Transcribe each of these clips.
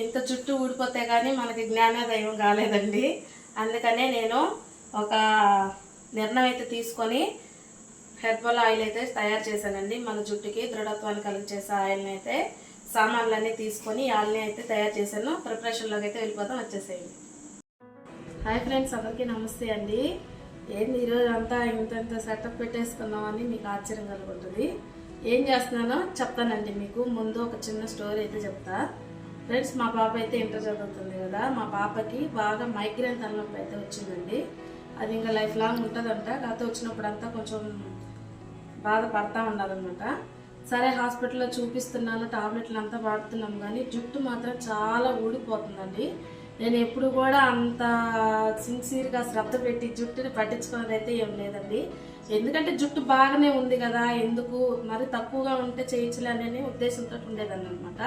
ఇంత చుట్టూ ఊడిపోతే కానీ మనకి జ్ఞానోదయం కాలేదండి. అందుకనే నేను ఒక నిర్ణయం అయితే తీసుకొని హెర్బల్ ఆయిల్ అయితే తయారు చేశానండి. మన జుట్టుకి దృఢత్వాన్ని కలిగజేసే ఆయిల్ని అయితే సామాన్లన్నీ తీసుకొని ఆయిల్ని అయితే తయారు చేశాను. ప్రిపరేషన్లోకి అయితే వెళ్ళిపోతాం వచ్చేసేయండి. హాయ్ ఫ్రెండ్స్ అందరికీ నమస్తే అండి. ఏంది ఈరోజు అంతా ఇంత ఇంత సెటప్ పెట్టేసుకుందామని మీకు ఆశ్చర్యం కలుగుతుంది. ఏం చేస్తున్నానో చెప్తానండి మీకు. ముందు ఒక చిన్న స్టోరీ అయితే చెప్తా. ఫ్రెండ్స్ మా పాప అయితే ఇంటర్ చదువుతుంది కదా మా పాపకి బాగా మైగ్రేన్ తలనొప్పి అయితే వచ్చిందండి. అది ఇంకా లైఫ్ లాంగ్ ఉంటుందంట కాకపోతే వచ్చినప్పుడంతా కొంచెం బాధపడతా ఉండాలన్నమాట. సరే హాస్పిటల్లో చూపిస్తున్నాను టాబ్లెట్లు అంతా వాడుతున్నాం కానీ జుట్టు మాత్రం చాలా ఊడిపోతుందండి. నేను ఎప్పుడు కూడా అంత సిన్సియర్గా శ్రద్ధ పెట్టి జుట్టుని పట్టించుకున్నది అయితే ఏం లేదండి. ఎందుకంటే జుట్టు బాగానే ఉంది కదా ఎందుకు? మరి తక్కువగా ఉంటే చేయించలే అనే ఉద్దేశంతో ఉండేదాన్ని అనమాట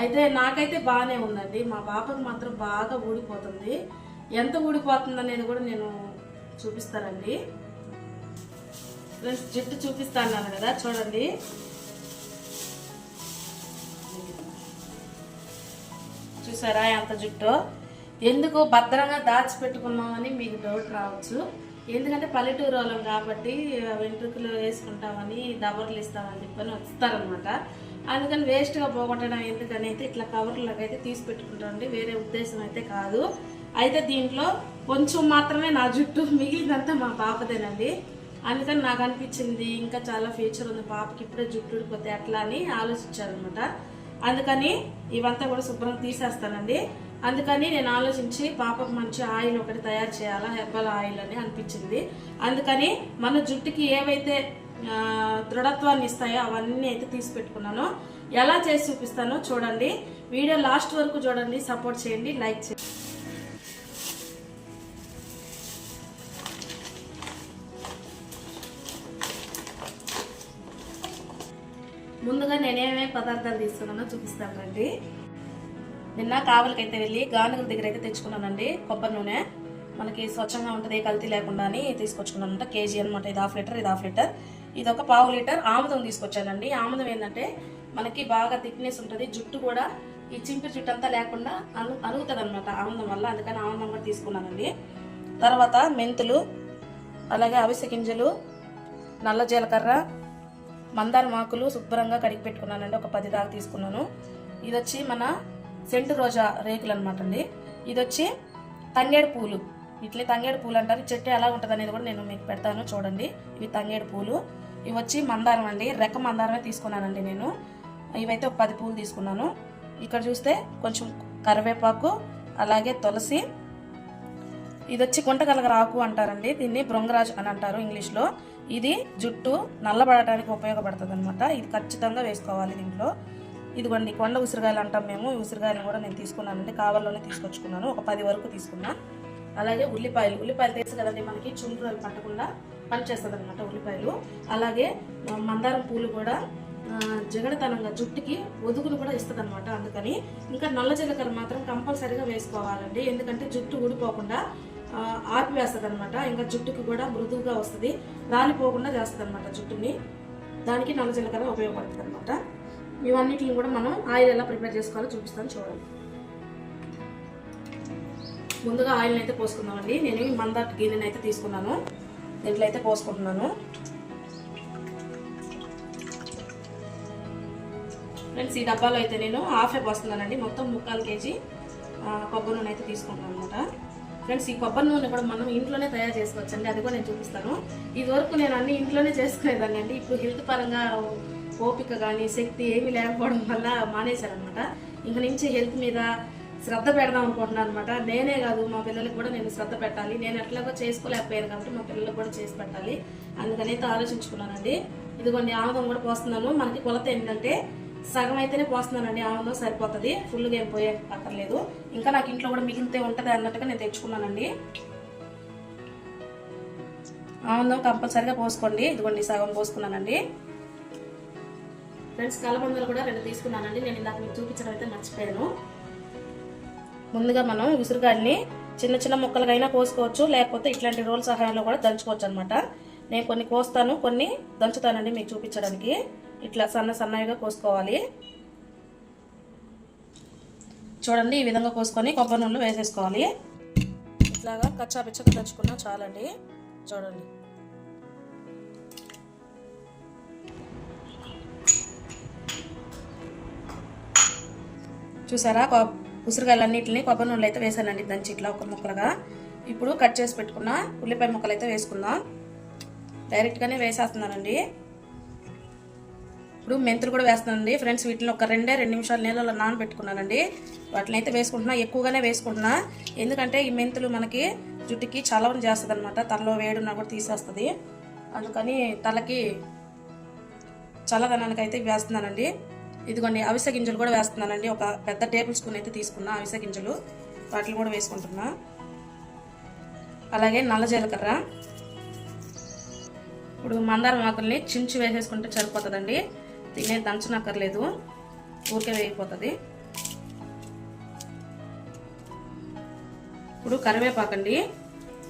అయితే నాకైతే బాగానే ఉందండి. మా పాపకు మాత్రం బాగా ఊడిపోతుంది. ఎంత ఊడిపోతుంది అనేది కూడా నేను చూపిస్తానండి. ఫ్రెండ్స్ జుట్టు చూపిస్తాను కదా చూడండి. చూసారా ఎంత జుట్టు? ఎందుకు భద్రంగా దాచిపెట్టుకున్నామని మీకు డౌట్ రావచ్చు. ఎందుకంటే పల్లెటూరు వాళ్ళం కాబట్టి వెంట్రుకలు వేసుకుంటామని దబర్లు ఇస్తామని చెప్పని వస్తారనమాట అందుకని వేస్ట్గా పోగొట్టడం ఎందుకని అయితే ఇట్లా కవర్లకు అయితే తీసి పెట్టుకుంటామండి వేరే ఉద్దేశం అయితే కాదు. అయితే దీంట్లో కొంచెం మాత్రమే నా జుట్టు మిగిలినంతా మా పాపదేనండి. అందుకని నాకు అనిపించింది ఇంకా చాలా ఫ్యూచర్ ఉంది పాపకి ఇప్పుడే జుట్టు ఉడిపోతే అట్లా అని ఆలోచించారనమాట. అందుకని ఇవంతా కూడా శుభ్రం తీసేస్తానండి. అందుకని నేను ఆలోచించి పాపకు మంచి ఆయిల్ ఒకటి తయారు చేయాలా హెర్బల్ ఆయిల్ అని అనిపించింది. అందుకని మన జుట్టుకి ఏవైతే దృఢత్వాన్ని ఇస్తాయో అవన్నీ అయితే తీసి పెట్టుకున్నాను ఎలా చేసి చూపిస్తానో చూడండి. వీడియో లాస్ట్ వరకు చూడండి సపోర్ట్ చేయండి లైక్ చేయండి. ముందుగా నేనేమే పదార్థాలు తీసుకున్నానో చూపిస్తానండి నిన్న కావలికైతే వెళ్ళి గానుగుల దగ్గర అయితే తెచ్చుకున్నానండి కొబ్బరి నూనె. మనకి స్వచ్ఛంగా ఉంటుంది కల్తీ లేకుండా అని తీసుకొచ్చుకున్నానంట కేజీ అనమాట ఇది హాఫ్ లీటర్ ఇది హాఫ్ లీటర్. ఇది ఒక పావు లీటర్ ఆముదం తీసుకొచ్చానండి. ఆముదం ఏంటంటే మనకి బాగా థిక్నెస్ ఉంటుంది జుట్టు కూడా ఈ చింపిరి జుట్టు అంతా లేకుండా అను అరుగుతుంది అనమాట ఆముదం వల్ల అందుకని ఆముదం కూడా తీసుకున్నానండి. తర్వాత మెంతులు అలాగే అవిసె గింజలు నల్ల జీలకర్ర మందారం ఆకులు శుభ్రంగా కడిగి పెట్టుకున్నానండి. ఒక పది దాకా తీసుకున్నాను. ఇది వచ్చి మన సెంటు రోజా రేకులు అనమాట అండి. ఇది వచ్చి తంగేడు పూలు. ఇట్లే తంగేడు పూలు అంటారు. చెట్టు ఎలా ఉంటుంది అనేది కూడా నేను మీకు పెడతాను. చూడండి. ఇవి తంగేడు పూలు. ఇవి వచ్చి మందారం అండి. రెక్క మందారమే తీసుకున్నానండి నేను. ఇవైతే ఒక పది పూలు తీసుకున్నాను. ఇక్కడ చూస్తే కొంచెం కరివేపాకు అలాగే తులసి. ఇది వచ్చి గుంటగలగర అంటారండి. దీన్ని బృంగరాజ్ అని అంటారు ఇంగ్లీష్లో. ఇది జుట్టు నల్లబడటానికి ఉపయోగపడుతుంది అనమాట ఇది ఖచ్చితంగా వేసుకోవాలి దీంట్లో. ఇదిగోండి కొండ ఉసిరికాయలు అంటాం మేము. ఈ కూడా నేను తీసుకున్నానండి. కావాల్లోనే తీసుకొచ్చుకున్నాను. ఒక పది వరకు తీసుకున్నాను అలాగే ఉల్లిపాయలు. ఉల్లిపాయలు తెలుసు కదండి మనకి చుండ్రు అవి పట్టకుండా పనిచేస్తుంది అనమాట ఉల్లిపాయలు. అలాగే మందారం పూలు కూడా జగడతనంగా జుట్టుకి ఒదుగును కూడా ఇస్తుంది అనమాట అందుకని. ఇంకా నల్ల జీలకర్ర మాత్రం కంపల్సరీగా వేసుకోవాలండి. ఎందుకంటే జుట్టు ఊడిపోకుండా ఆపివేస్తుంది అనమాట ఇంకా జుట్టుకి కూడా మృదువుగా వస్తుంది. రాలిపోకుండా చేస్తుంది అనమాట జుట్టుని. దానికి నల్ల జీలకర్ర ఉపయోగపడుతుంది అనమాట ఇవన్నిటిని కూడా మనం ఆయిల్ ఎలా ప్రిపేర్ చేసుకోవాలో చూపిస్తాను చూడండి. ముందుగా ఆయిల్ని అయితే పోసుకుందామండి. నేను మందార్ గిన్నెని అయితే తీసుకున్నాను. దీంట్లో అయితే పోసుకుంటున్నాను. ఫ్రెండ్స్ ఈ డబ్బాలో అయితే నేను హాఫే పోస్తున్నానండి. మొత్తం ముక్కాలు కేజీ కొబ్బరి నూనె అయితే తీసుకుంటున్నాను అనమాట ఫ్రెండ్స్ ఈ కొబ్బరి నూనె కూడా మనం ఇంట్లోనే తయారు చేసుకోవచ్చండి. అది కూడా నేను చూపిస్తాను. ఇదివరకు నేను అన్ని ఇంట్లోనే చేసుకునేదాన్ని అండి. ఇప్పుడు హెల్త్ పరంగా ఓపిక కానీ శక్తి ఏమీ లేకపోవడం వల్ల మానేశారనమాట ఇంక నుంచి హెల్త్ మీద శ్రద్ధ పెడదాం అనుకుంటున్నాను అనమాట నేనే కాదు మా పిల్లలకి కూడా నేను శ్రద్ధ పెట్టాలి. నేను ఎట్లాగో చేసుకోలేకపోయాను కాబట్టి మా పిల్లలకు కూడా చేసి పెట్టాలి అందుకని అయితే ఆలోచించుకున్నానండి. ఇదిగోండి ఆముదం కూడా పోస్తున్నాను. మనకి కొలత ఏంటంటే సగం అయితేనే పోస్తున్నానండి ఆముదం సరిపోతుంది. ఫుల్గా ఏం పోయే పక్కర్లేదు ఇంకా నాకు ఇంట్లో కూడా మిగిలితే ఉంటుంది అన్నట్టుగా నేను తెచ్చుకున్నానండి. ఆముదం కంపల్సరిగా పోసుకోండి. ఇదిగోండి సగం పోసుకున్నానండి. ఫ్రెండ్స్ కలబందలు కూడా రెండు తీసుకున్నానండి. నేను ఇందాక మీకు చూపించడం అయితే మర్చిపోయాను. ముందుగా మనం ఉసిరికాయల్ని చిన్న చిన్న ముక్కలుగైనా కోసుకోవచ్చు లేకపోతే ఇట్లాంటి రోల్ సహాయంలో కూడా దంచుకోవచ్చు అనమాట నేను కొన్ని కోస్తాను కొన్ని దంచుతానండి మీకు చూపించడానికి. ఇట్లా సన్న సన్నగా కోసుకోవాలి. చూడండి ఈ విధంగా కోసుకొని కొబ్బరి నూనెలో వేసేసుకోవాలి. ఇట్లాగా కచ్చా పిచ్చగా దంచుకున్నా చాలండి. చూడండి. చూసారా? ఉసిరికాయలన్నింటిని కొబ్బరి నూనెలు అయితే వేసానండి. దంచి ఇట్లా ఒక ముక్కలుగా. ఇప్పుడు కట్ చేసి పెట్టుకున్న ఉల్లిపాయ ముక్కలు అయితే వేసుకుందాం. డైరెక్ట్గానే వేసేస్తున్నానండి. ఇప్పుడు మెంతులు కూడా వేస్తున్నానండి. ఫ్రెండ్స్ వీటిని ఒక రెండే రెండు నిమిషాలు నీళ్ళలో నానబెట్టుకున్నానండి. వాటిని అయితే వేసుకుంటున్నా ఎక్కువగానే వేసుకుంటున్నా. ఎందుకంటే ఈ మెంతులు మనకి జుట్టుకి చలవని చేస్తుంది అనమాట తలలో వేడున్నా కూడా తీసేస్తుంది. అందుకని తలకి చల్లదనానికి అయితే వేస్తున్నానండి. ఇదిగోండి అవిసె గింజలు కూడా వేస్తున్నానండి. ఒక పెద్ద టేబుల్ స్పూన్ అయితే తీసుకున్నా అవిసె గింజలు. వాటిని కూడా వేసుకుంటున్నా. అలాగే నల్ల జీలకర్ర. ఇప్పుడు మందారం ఆకుల్ని చించి వేసేసుకుంటే సరిపోతుందండి. తినే దంచనక్కర్లేదు. ఊరికే వేగిపోతుంది. ఇప్పుడు కరివేపాకు అండి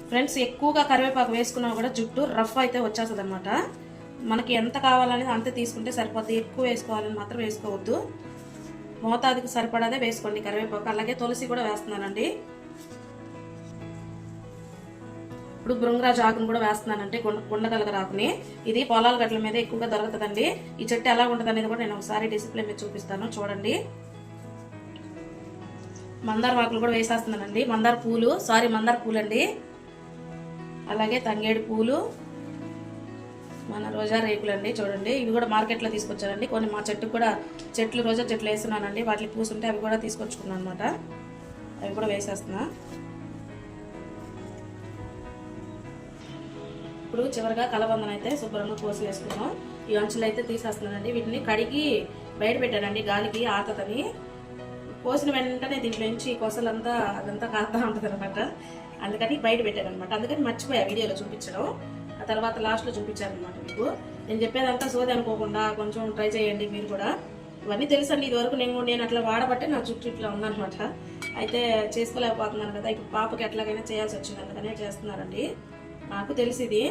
ఫ్రెండ్స్ ఎక్కువగా కరివేపాకు వేసుకున్నా కూడా జుట్టు రఫ్ అయితే వచ్చేస్తుంది అనమాట మనకి ఎంత కావాలనేది అంతే తీసుకుంటే సరిపోద్ది. ఎక్కువ వేసుకోవాలని మాత్రం వేసుకోవద్దు. మోతాదుకి సరిపడాదే వేసుకోండి కరివేపాకు. అలాగే తులసి కూడా వేస్తున్నానండి. ఇప్పుడు బృంగరాజు ఆకును కూడా వేస్తున్నానంటే గుండగలగ గుండగలగర ఆకుని. ఇది పొలాల గట్ల మీద ఎక్కువగా దొరుకుతుందండి. ఈ చెట్టు ఎలా ఉంటుంది అనేది కూడా నేను ఒకసారి డిసిప్లే మీద చూపిస్తాను. చూడండి. మందార ఆకులు కూడా వేసేస్తున్నానండి. మందార పూలు సారీ మందార పూలు అండి అలాగే తంగేడు పూలు. మన రోజా రేకులు అండి చూడండి. ఇవి కూడా మార్కెట్లో తీసుకొచ్చానండి కొన్ని మా చెట్టుకు కూడా చెట్లు రోజా చెట్లు వేస్తున్నానండి. వాటికి పూసుంటే అవి కూడా తీసుకొచ్చుకున్నాను అనమాట అవి కూడా వేసేస్తున్నా. ఇప్పుడు చివరిగా కలబందన అయితే శుభ్రంగా కోసి వేసుకున్నాం. ఈ అంచులు అయితే తీసేస్తున్నానండి. వీటిని కడిగి బయట పెట్టానండి గాలికి ఆతని కోసిన వెంటనే దీంట్లో నుంచి కొసలంతా అదంతా కాస్తా ఉంటుంది అనమాట అందుకని బయట పెట్టాను అనమాట అందుకని మర్చిపోయా వీడియోలో చూపించడం. ఆ తర్వాత లాస్ట్లో చూపించాను అనమాట మీకు. నేను చెప్పేదంతా సోది అనుకోకుండా కొంచెం ట్రై చేయండి మీరు కూడా. ఇవన్నీ తెలుసండి ఇదివరకు నేను నేను అట్లా వాడబట్టే నా చుట్టూ ఇట్లా అనమాట అయితే చేసుకోలేకపోతున్నాను కదా ఇప్పుడు పాపకి ఎట్లాగైనా చేయాల్సి వచ్చింది అందుకనే చేస్తున్నారండి. నాకు తెలిసింది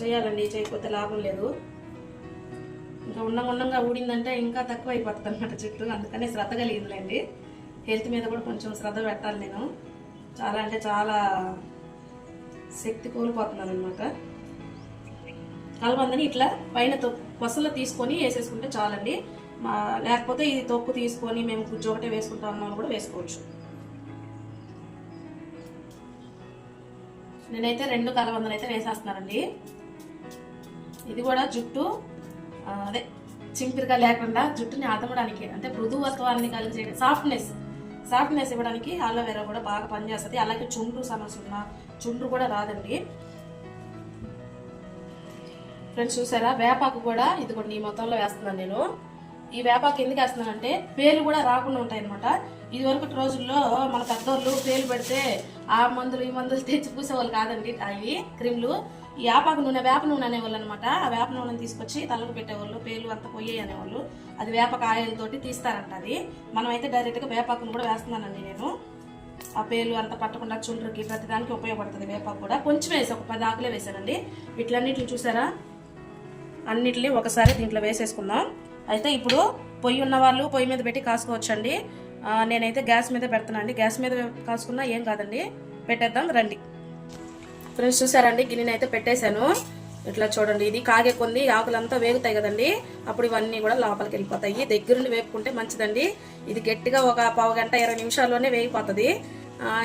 చేయాలండి చేయకపోతే లాభం లేదు. ఇంకా ఉండం ఉండంగా ఊడిందంటే ఇంకా తక్కువ అయిపోతుంది అనమాట చుట్టూ అందుకనే శ్రద్ధ కలిగిందిలేండి. హెల్త్ మీద కూడా కొంచెం శ్రద్ధ పెట్టాలి నేను. చాలా అంటే చాలా శక్తి కోల్పోతున్నాను అనమాట కలబందని ఇట్లా పైన కొసలు తీసుకొని వేసేసుకుంటే చాలండి. మా లేకపోతే ఇది తొక్కు తీసుకొని మేము గుజ్జు ఒకటే వేసుకుంటాం అన్న కూడా వేసుకోవచ్చు. నేనైతే రెండు కలబందలు అయితే వేసేస్తున్నానండి. ఇది కూడా జుట్టు అదే చింపిరిగా లేకుండా జుట్టుని అతమడానికి అంటే మృదువత్వాన్ని కలిగి సాఫ్ట్నెస్ సాఫ్ట్నెస్ ఇవ్వడానికి అలోవెరా కూడా బాగా పనిచేస్తుంది. అలాగే చుండ్రు సమస్య ఉన్నా చుండ్రు కూడా రాదండి. ఫ్రెండ్స్ చూసారా? వేపాకు కూడా ఇదిగోండి ఈ మొత్తంలో వేస్తున్నాను నేను. ఈ వేపాకు ఎందుకు వేస్తున్నానంటే పేర్లు కూడా రాకుండా ఉంటాయి అనమాట ఇది వరకు రోజుల్లో మన పెద్దోళ్ళు పేర్లు పెడితే ఆ మందులు ఈ మందులు తెచ్చి పూసేవాళ్ళు కాదండి అవి క్రీమ్లు. ఈ వేపాకు నూనె వేప నూనె అనేవాళ్ళు అనమాట ఆ వేప నూనెని తీసుకొచ్చి తలకు పెట్టేవాళ్ళు పేర్లు అంతా పోయాయి అనేవాళ్ళు. అది వేపక ఆయిల్ తోటి తీస్తారంట అది. మనం అయితే డైరెక్ట్గా వేపాకును కూడా వేస్తున్నానండి నేను. ఆ పేర్లు అంత పట్టకుండా చుండ్రకి ప్రతిదానికి ఉపయోగపడుతుంది వేపాకు కూడా. కొంచెం వేసి ఒక పది ఆకులే వేసానండి. వీటిలన్నిటిని చూసారా? అన్నిటిని ఒకసారి దీంట్లో వేసేసుకుందాం. అయితే ఇప్పుడు పొయ్యి ఉన్న వాళ్ళు పొయ్యి మీద పెట్టి కాసుకోవచ్చండి. నేనైతే గ్యాస్ మీద పెడతానండి గ్యాస్ మీద కాసుకున్నా ఏం కాదండి. పెట్టేద్దాం రండి. ఫ్రెండ్స్ చూసారండి? గిన్నెని అయితే పెట్టేశాను. ఇట్లా చూడండి ఇది కాగే కొన్ని ఆకులంతా వేగుతాయి కదండి. అప్పుడు ఇవన్నీ కూడా లోపలికి వెళ్ళిపోతాయి. దగ్గరుండి వేపుకుంటే మంచిదండి. ఇది గట్టిగా ఒక పావు గంట ఇరవై నిమిషాల్లోనే వేగిపోతుంది.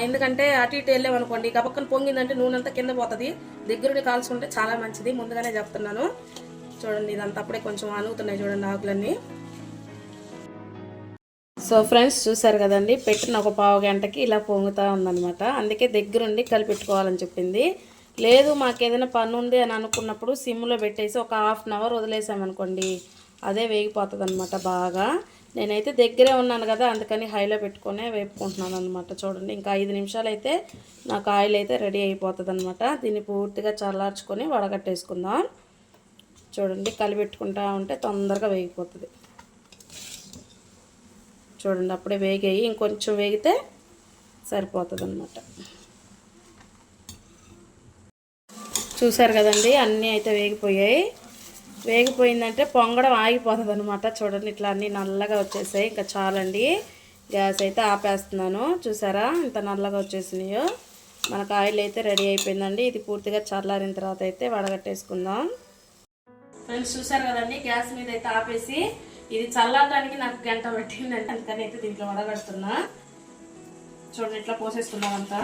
ఎందుకంటే అటు ఇటు వెళ్ళామనుకోండి గబక్కన పొంగిందంటే నూనె అంతా కింద పోతుంది. దగ్గరుండి కాల్చుకుంటే చాలా మంచిది. ముందుగానే చెప్తున్నాను. చూడండి ఇదంతా అప్పుడే కొంచెం అనుగుతున్నాయి చూడండి ఆకులన్నీ. సో ఫ్రెండ్స్ చూసారు కదండి పెట్టిన ఒక పావు గంటకి ఇలా పొంగుతూ ఉందన్నమాట. అందుకే దగ్గరుండి కలిపెట్టుకోవాలని చెప్పింది. లేదు మాకు ఏదైనా పని ఉంది అని అనుకున్నప్పుడు సిమ్లో పెట్టేసి ఒక హాఫ్ అన్ అవర్ వదిలేసామనుకోండి అదే వేగిపోతుంది అనమాట బాగా. నేనైతే దగ్గరే ఉన్నాను కదా అందుకని హైలో పెట్టుకునే వేపుకుంటున్నాను అనమాట చూడండి ఇంకా ఐదు నిమిషాలు అయితే నాకు ఆయిల్ అయితే రెడీ అయిపోతుంది అనమాట దీన్ని పూర్తిగా చల్లార్చుకొని వడగట్టేసుకుందాం. చూడండి కలిపెట్టుకుంటా ఉంటే తొందరగా వేగిపోతుంది. చూడండి అప్పుడే వేగాయి. ఇంకొంచెం వేగితే సరిపోతుంది అనమాట చూసారు కదండి అన్నీ అయితే వేగిపోయాయి. వేగిపోయిందంటే పొంగడం ఆగిపోతుంది అనమాట చూడండి ఇట్లా అన్నీ నల్లగా వచ్చేసాయి. ఇంకా చాలండి. గ్యాస్ అయితే ఆపేస్తున్నాను. చూసారా? ఇంత నల్లగా వచ్చేసినాయో. మనకు ఆయిల్ అయితే రెడీ అయిపోయిందండి. ఇది పూర్తిగా చల్లారిన తర్వాత అయితే వడగట్టేసుకుందాం. ఫ్రెండ్స్ చూసారు కదండి? గ్యాస్ మీద అయితే ఆపేసి ఇది చల్లారడానికి నాకు గంట పట్టిందండి. అందుకని అయితే దీంట్లో వడగడుతున్నా. చూడండి ఇట్లా పోసేసుకున్నాం అంతా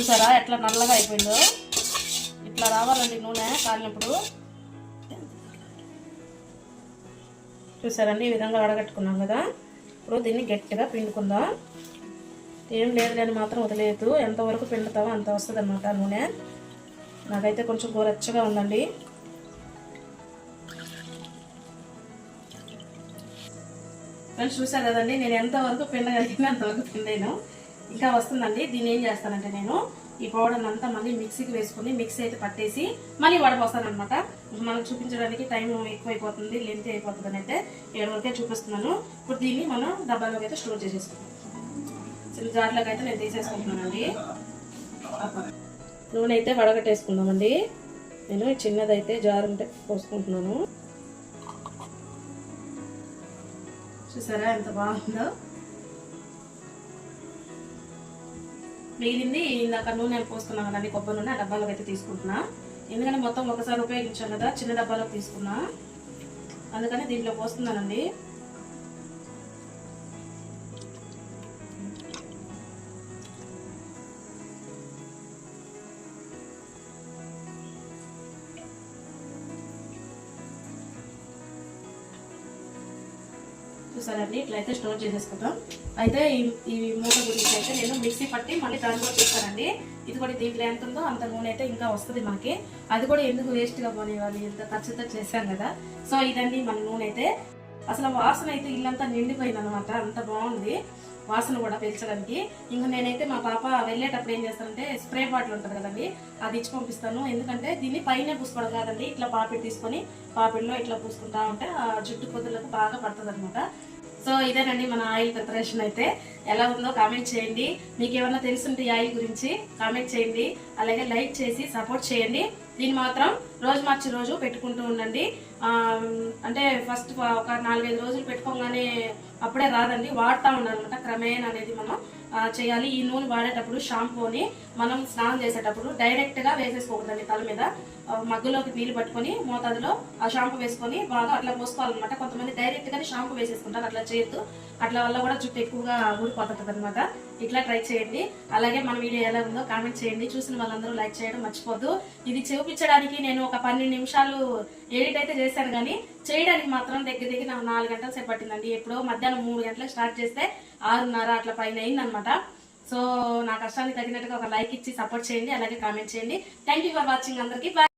చూసారా? ఎట్లా నల్లగా అయిపోయిందో? ఇట్లా రావాలండి నూనె కాలినప్పుడు. చూసారండి? ఈ విధంగా అడగట్టుకున్నాం కదా. ఇప్పుడు దీన్ని గట్టిగా పిండుకుందాం. ఏం లేదు లేని మాత్రం వదిలేదు ఎంతవరకు పిండుతావో అంత వస్తుంది అనమాట నూనె. నాకైతే కొంచెం గోరచ్చగా ఉందండి. ఫ్రెండ్స్ చూసారు కదండి? నేను ఎంతవరకు పిండగలిగిన అంతవరకు పిండాను. ఇంకా వస్తుందండి. దీన్ని ఏం చేస్తానంటే నేను ఈ పౌడర్ అంతా మళ్ళీ మిక్సీకి వేసుకుని మిక్సీ అయితే పట్టేసి మళ్ళీ వడపోస్తాను అనమాట మనకు చూపించడానికి టైం ఎక్కువైపోతుంది లెంత్ అయిపోతుంది అని అయితే ఏడు వరకే చూపిస్తున్నాను. ఇప్పుడు దీన్ని మనం డబ్బాలోకి అయితే స్టోర్ చేసేసుకుంటాం చిన్న జార్లోకి అయితే నేను తీసేసుకుంటున్నానండి. నూనె అయితే వడగట్టేసుకుందామండి. నేను చిన్నదైతే జార్ ఉంటే పోసుకుంటున్నాను. చూసారా ఎంత బాగుందో? మిగిలింది ఇందాక నూనె పోసుకున్నాం కదండి కొబ్బరి నూనె ఆ డబ్బాలోకి అయితే తీసుకుంటున్నా. ఎందుకంటే మొత్తం ఒకసారి ఉపయోగించాం కదా చిన్న డబ్బాలోకి తీసుకున్నా. అందుకని దీంట్లో పోస్తున్నానండి. చూసారండి. ఇట్లయితే స్టోర్ చేసేసుకుంటాం. అయితే ఈ- ఈ మూట గురించి అయితే నేను మిక్సీ పట్టి మళ్ళీ దాన్ని కూడా చూస్తానండి. ఇది కూడా దీంట్లో ఎంత ఉందో అంత నూనె అయితే ఇంకా వస్తుంది మనకి అది కూడా ఎందుకు వేస్ట్గా పోనేవాళ్ళు ఎంత ఖర్చుతో చేశాం కదా. సో ఇదండి మన నూనె అయితే. అసలు వాసన అయితే ఇల్లంతా నిండిపోయింది అనమాట అంత బాగుంది వాసన కూడా పెంచడానికి ఇంకా నేనైతే మా పాప వెళ్ళేటప్పుడు ఏం చేస్తానంటే స్ప్రే బాటిల్ ఉంటుంది కదండి అది ఇచ్చి పంపిస్తాను. ఎందుకంటే దీన్ని పైన పూసుకోవడం కాదండి. ఇట్లా పాపిడి తీసుకొని పాపిడిలో ఇట్లా పూసుకుంటా ఉంటే ఆ జుట్టు పొద్దులకు బాగా పడుతుంది అనమాట సో ఇదేనండి మన ఆయిల్ ప్రిపరేషన్ అయితే. ఎలా ఉందో కామెంట్ చేయండి. మీకు ఏమన్నా తెలుసుంటే ఈ ఆయిల్ గురించి కామెంట్ చేయండి. అలాగే లైక్ చేసి సపోర్ట్ చేయండి. దీన్ని మాత్రం రోజు మార్చి రోజు పెట్టుకుంటూ ఉండండి. అంటే ఫస్ట్ ఒక నాలుగైదు రోజులు పెట్టుకోగానే అప్పుడే రాదండి. వాడుతూ ఉండాలన్నమాట. క్రమేణ అనేది మనం చేయాలి. ఈ నూనె వాడేటప్పుడు షాంపూని మనం స్నానం చేసేటప్పుడు డైరెక్ట్గా వేసేసుకోకూడదండి తల మీద. మగ్గులోకి నీళ్ళు పట్టుకొని మోతాదులో ఆ షాంపూ వేసుకొని బాగా అట్లా పోసుకోవాలన్నమాట. కొంతమంది డైరెక్ట్గానే షాంపు షాంపూ వేసేసుకుంటారు. అట్లా చేయొద్దు. అట్లా వల్ల కూడా జుట్టు ఎక్కువగా ఊడిపోతుంటది అనమాట ఇట్లా ట్రై చేయండి. అలాగే మన వీడియో ఎలా ఉందో కామెంట్ చేయండి. చూసిన వాళ్ళందరూ లైక్ చేయడం మర్చిపోద్దు. ఇది చూపించడానికి నేను ఒక పన్నెండు నిమిషాలు ఎడిట్ అయితే చేశాను కానీ చేయడానికి మాత్రం దగ్గర దగ్గర నాకు నాలుగు గంటల సేపు పట్టిందండి. ఎప్పుడో మధ్యాహ్నం మూడు గంటలకు స్టార్ట్ చేస్తే ఆరున్నర అట్లా పైన అయిందనమాట సో నా కష్టానికి తగినట్టుగా ఒక లైక్ ఇచ్చి సపోర్ట్ చేయండి. అలాగే కామెంట్ చేయండి. థ్యాంక్ యూ ఫర్ వాచింగ్ అందరికీ. బాయ్